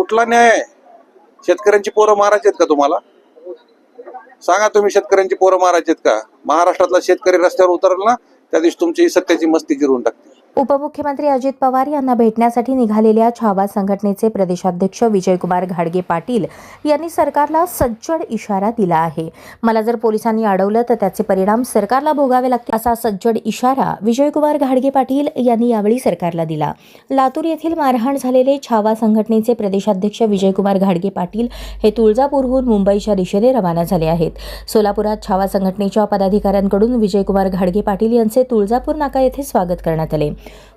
कुठला न्याय आहे? शेतकऱ्यांची पोरं मारायची आहेत का तुम्हाला? सांगा तुम्ही शेतकऱ्यांची पोरं मारायची आहेत का? महाराष्ट्रातला शेतकरी रस्त्यावर उतरला ना त्या दिवशी तुमची सत्याची मस्ती जिरवून टाकते. उपमुख्यमंत्री अजित पवार यांना भेटण्यासाठी निघालेल्या छावा संघटनेचे प्रदेशाध्यक्ष विजयकुमार घाडगे पाटील यांनी सरकारला सज्जड इशारा दिला आहे. मला जर पोलिसांनी अडवलं तर त्याचे परिणाम सरकारला भोगावे लागतील असा सज्जड इशारा विजयकुमार घाडगे पाटील यांनी यावेळी सरकारला दिला. लातूर येथील मारहाण झालेले छावा संघटनेचे प्रदेशाध्यक्ष विजयकुमार घाडगे पाटील हे तुळजापूरहून मुंबईच्या दिशेने रवाना झाले आहेत. सोलापुरात छावा संघटनेच्या पदाधिकाऱ्यांकडून विजयकुमार घाडगे पाटील यांचे तुळजापूर नाका येथे स्वागत करण्यात आले.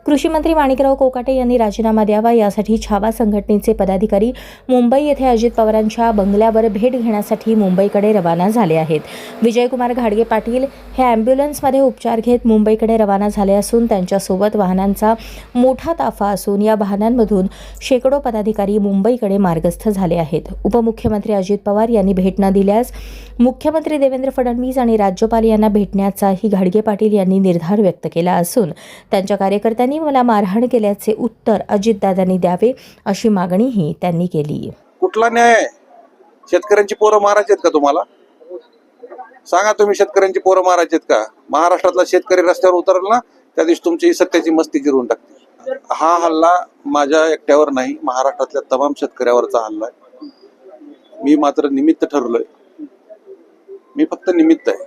कृषी मंत्री माणिकराव कोकाटे यांनी राजीनामा द्यावा यासाठी छावा संघटनेचे पदाधिकारी मुंबई येथे अजित पवारांच्या बंगल्यावर भेट घेण्यासाठी मुंबईकडे रवाना झाले आहेत. विजयकुमार घाडगे पाटील हे ॲम्ब्युलन्समध्ये उपचार घेत मुंबईकडे रवाना झाले असून त्यांच्यासोबत वाहनांचा मोठा ताफा असून या वाहनांमधून शेकडो पदाधिकारी मुंबईकडे मार्गस्थ झाले आहेत. उपमुख्यमंत्री अजित पवार यांनी भेट न दिल्यास मुख्यमंत्री देवेंद्र फडणवीस आणि राज्यपाल यांना भेटण्याचाही घाडगे पाटील यांनी निर्धार व्यक्त केला असून त्यांच्या कार्यकर्त्यांनी मला मारहाण केल्याचे उत्तर अजितदादांनी द्यावे अशी मागणीही त्यांनी केली. कुठला न्याय शेतकऱ्यांची पोरं मारायची आहेत का तुम्हाला? सांगा तुम्ही शेतकऱ्यांची पोरं मारायची आहेत का? महाराष्ट्रातला शेतकरी रस्त्यावर उतरला ना त्या दिवशी तुमची सत्याची मस्ती गिरवून टाकते. हा हल्ला माझ्या एकट्यावर नाही महाराष्ट्रातल्या तमाम शेतकऱ्यावरचा हल्ला आहे. मी मात्र निमित्त ठरलोय. मी फक्त निमित्त आहे.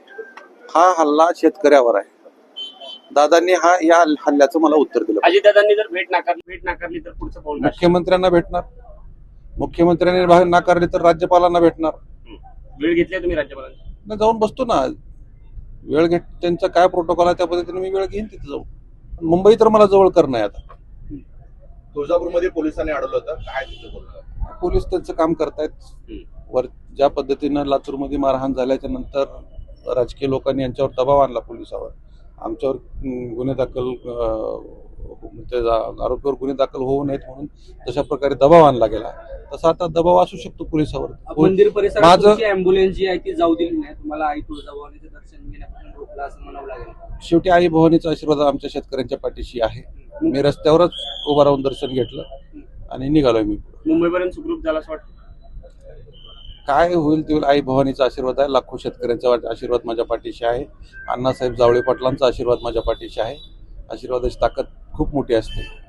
हा हल्ला शेतकऱ्यावर आहे. दादांनी हा या हल्ल्याचं मला उत्तर दिलं. अजितदादांनी जर भेट नाकारली भेट नाकारली तर पुढचं पाऊल काय? मुख्यमंत्र्यांना भेटणार. मुख्यमंत्र्यांनी बाहेर नाकारले तर राज्यपालांना भेटणार. वेळ घेतली तुम्ही राज्यपालांची ना जाऊन बसतो ना. वेळ घेत त्यांचा काय प्रोटोकॉल आहे त्या पद्धतीने मी वेळ घेईन तिथे जाऊन. मुंबई तर मला जवळ करणं आहे आता. तुळजापूरमध्ये पोलिसांनी अडवलं होतं. काय तिथं बोललं? पोलीस त्यांचं काम करतायत. हं. वर ज्या पद्धतीनं लातूरमध्ये मारहाण झाल्याच्यानंतर राजकीय लोकांनी यांच्यावर दबाव आणला पोलिसावर. आमच्यावर गुन्हे दाखल अं, ते जा- आरोपीवर गुन्हे दाखल होऊ नयेत म्हणून तशा प्रकारे दबाव आणला गेला. तसा आता दबाव असू शकतो पोलिसावर. मंदिर परिसरात अँब्युलन्स जी आहे ती जाऊ दिली नाही. तुम्हाला आई तुळजाभवानीचं दर्शन घेण्यापासून रोखलं असं म्हणावं लागेल. शेवटी आई भवानीचा आशीर्वाद आमच्या शेतकऱ्यांच्या पाठीशी आहे. मी रस्त्यावरच उभा राहून दर्शन घेतलं आणि निघालोय मी मुंबईपर्यंत सुखरूप झाला असं वाटतं? काय होईल ते होईल. आई भवानीचा आशीर्वाद आहे. लाखो शेतकऱ्यांचा आशीर्वाद माझ्या पाठीशी आहे. अण्णासाहेब जावळे पाटलांचा आशीर्वाद माझ्या पाठीशी आहे. आशीर्वादाची ताकद खूप मोठी असते.